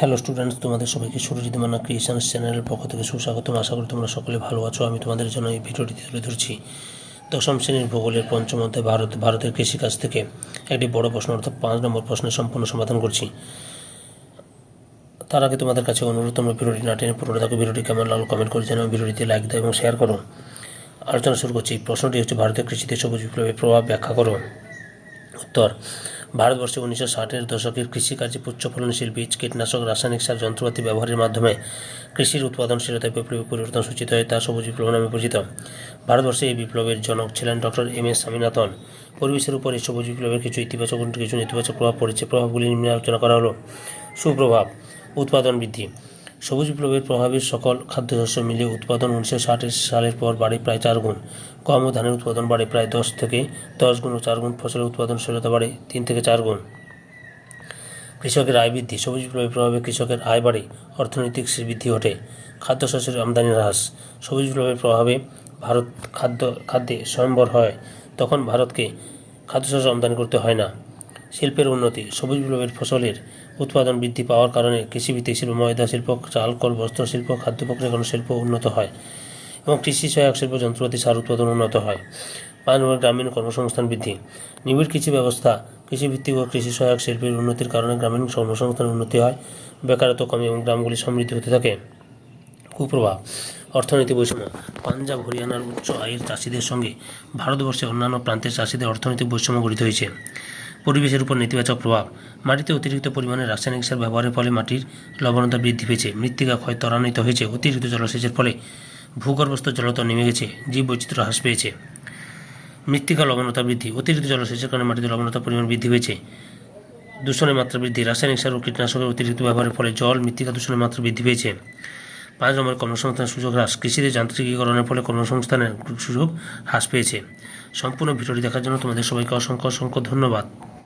Hello students তোমাদের সবাইকে Surajit Manna creations চ্যানেলের পক্ষ থেকে সুস্বাগতম। আশা করি তোমরা সকলে ভালো আছো। আমি তোমাদের জন্য এই ভিডিওটি তুলে ধরছি। দশম শ্রেণির ভূগোলের পঞ্চম অধ্যায়, ভারত, ভারতের কৃষিকাজ থেকে একটি বড় প্রশ্ন, অর্থাৎ পাঁচ নম্বর প্রশ্নের সম্পূর্ণ সমাধান করছি। তার আগে তোমাদের কাছে অনুরোধ, তোমরা ভিডিওটি না টেনে পুরোটা থাকো ভিডিওটি কেমন লাগল কমেন্ট করে জানাও, ভিডিওটিতে লাইক দাও এবং শেয়ার করো। আলোচনা শুরু করছি। প্রশ্নটি হচ্ছে, ভারতের কৃষিতে সবুজ বিপ্লবের প্রভাব ব্যাখ্যা করো। উত্তর ভারতবর্ষে উনিশশো ষাটের দশকের কৃষিকাজে উচ্চ ফলনশীল বীজ, কীটনাশক, রাসায়নিক সার, যন্ত্রপাতি ব্যবহারের মাধ্যমে কৃষির উৎপাদনশীলতায় বিপ্লবী পরিবর্তন সূচিত হয়, তা সবুজ বিপ্লব নামে পরিচিত। ভারতবর্ষে এই বিপ্লবের জনক ছিলেন ডক্টর এম. এস. স্বামীনাথন। পরিবেশের উপর এই সবুজ বিপ্লবের কিছু ইতিবাচক কিছু নেতিবাচক প্রভাব পড়েছে। প্রভাবগুলি নিম্নে আলোচনা করা হলো। সুপ্রভাব, উৎপাদন বৃদ্ধি। সবুজ বিপ্লবের প্রভাবে সকল খাদ্যশস্য মিলিয়ে উৎপাদন উনিশশো ষাট সালের পর বাড়ে প্রায় চার গুণ। গম ও ধানের উৎপাদন বাড়ে প্রায় দশ থেকে দশ গুণ ও চার গুণ। ফসলের উৎপাদনশীলতা বাড়ে তিন থেকে চার গুণ। কৃষকের আয় বৃদ্ধি। সবুজ বিপ্লবের প্রভাবে কৃষকের আয় বাড়ে। অর্থনৈতিক বৃদ্ধি ঘটে। খাদ্যশস্যের আমদানি হ্রাস। সবুজ বিপ্লবের প্রভাবে ভারত খাদ্য, খাদ্যে স্বয়ম্বর হয়। তখন ভারতকে খাদ্যশস্য আমদানি করতে হয় না। শিল্পের উন্নতি, সবুজ বিপ্লবের ফসলের উৎপাদন বৃদ্ধি পাওয়ার কারণে কৃষিভিত্তিক শিল্প ময়দা শিল্প, চাল, কল, বস্ত্র শিল্প, খাদ্য প্রক্রিয়াকরণ শিল্প উন্নত হয় এবং কৃষি সহায়ক শিল্প যন্ত্রপাতি সার উৎপাদন উন্নত হয়। নম্বর গ্রামীণ কর্মসংস্থান বৃদ্ধি, নিবিড় কৃষি ব্যবস্থা, কৃষিভিত্তিক ও কৃষি সহায়ক শিল্পের উন্নতির কারণে গ্রামীণ কর্মসংস্থানের উন্নতি হয়, বেকারত্ব কমে এবং গ্রামগুলি সমৃদ্ধ হতে থাকে। কুপ্রভাব অর্থনীতি বৈষম্য, পাঞ্জাব, হরিয়ানার উচ্চ আয়ের চাষিদের সঙ্গে ভারতবর্ষের অন্যান্য প্রান্তের চাষিদের অর্থনৈতিক বৈষম্য গঠিত হয়েছে। পরিবেশের উপর নেতিবাচক প্রভাব। মাটিতে অতিরিক্ত পরিমাণে রাসায়নিক সার ব্যবহারের ফলে মাটির লবণতা বৃদ্ধি পেয়েছে। মৃত্তিকা ক্ষয় ত্বরান্বিত হয়েছে। অতিরিক্ত জলসেচের ফলে ভূগর্ভস্থ জলস্তর নেমে গেছে। জীববৈচিত্র্য হ্রাস পেয়েছে। মৃত্তিকা লবণতা বৃদ্ধি। অতিরিক্ত জলসেচের কারণে মাটিতে লবণতার পরিমাণ বৃদ্ধি পেয়েছে দূষণের মাত্রা বৃদ্ধি। রাসায়নিক সার ও কীটনাশকের অতিরিক্ত ব্যবহারের ফলে জল, মৃত্তিকা দূষণের মাত্রা বৃদ্ধি পেয়েছে। পাঁচ নম্বর কর্মসংস্থানের সুযোগ হ্রাস। কৃষিতে যান্ত্রিকীকরণের ফলে কর্মসংস্থানের সুযোগ হ্রাস পেয়েছে। সম্পূর্ণ ভিডিওটি দেখার জন্য তোমাদের সবাইকে অসংখ্য অসংখ্য ধন্যবাদ।